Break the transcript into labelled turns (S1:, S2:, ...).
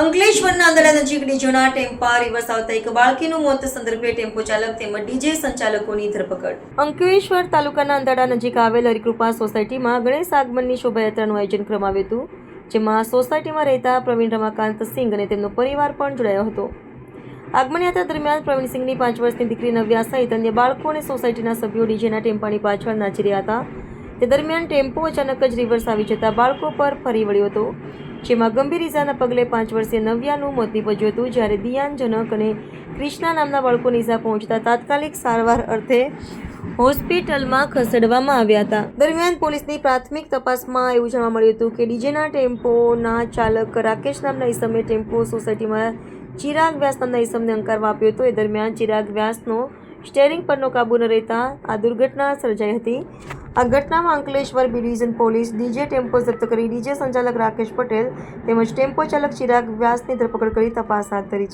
S1: અંકલેશ્વરના અંદરા નજીક ડીજોના ટેમ્પા રિવર્સ આવતા એક બાળકીનું મોત સંદર્ભે ટેમ્પો ચાલક તેમજ ડીજે સંચાલકોની ધરપકડ. અંકલેશ્વર તાલુકાના અંદાડા નજીક આવેલ હરિકૃપા સોસાયટીમાં ગણેશ આગમનની શોભાયાત્રાનું આયોજન કરવામાં આવ્યું હતું, જેમાં સોસાયટીમાં રહેતા પ્રવીણ રમાકાંત સિંઘ અને તેમનો પરિવાર પણ જોડાયો હતો. આગમન યાત્રા દરમિયાન પ્રવીણસિંહની પાંચ વર્ષની દીકરી નવ્યા સહિત અન્ય બાળકો અને સોસાયટીના સભ્યો ડીજેના ટેમ્પાની પાછળ નાચી રહ્યા હતા. તે દરમિયાન ટેમ્પો અચાનક જ રિવર્સ આવી જતા બાળકો પર ફરી વળ્યો હતો. જેમાં ગંભીર ઇજાના પગલે પાંચ વર્ષે નવ્યાનું મોત નીપજ્યું હતું જ્યારે દિયાન જનક અને ક્રિષ્ના નામના બાળકોને ઇજા પહોંચતા તાત્કાલિક સારવાર અર્થે હોસ્પિટલમાં ખસેડવામાં આવ્યા હતા. દરમિયાન પોલીસની પ્રાથમિક તપાસમાં એવું જાણવા મળ્યું હતું કે ડીજેના ટેમ્પોના ચાલક રાકેશ નામના ઈસમે ટેમ્પો સોસાયટીમાં ચિરાગ વ્યાસ નામના ઈસમને અંકારવા આપ્યો હતો. એ દરમિયાન ચિરાગ વ્યાસનો સ્ટેરિંગ પરનો કાબુ ન રહેતા આ દુર્ઘટના સર્જાઈ હતી. આ ઘટનામાં Ankleshwar B division police, DJ tempo જપ્ત કરી, ડીજે સંચાલક રાકેશ પટેલ તેમજ ટેમ્પો ચાલક ચિરાગ વ્યાસની ધરપકડ કરી તપાસ હાથ ધરી છે.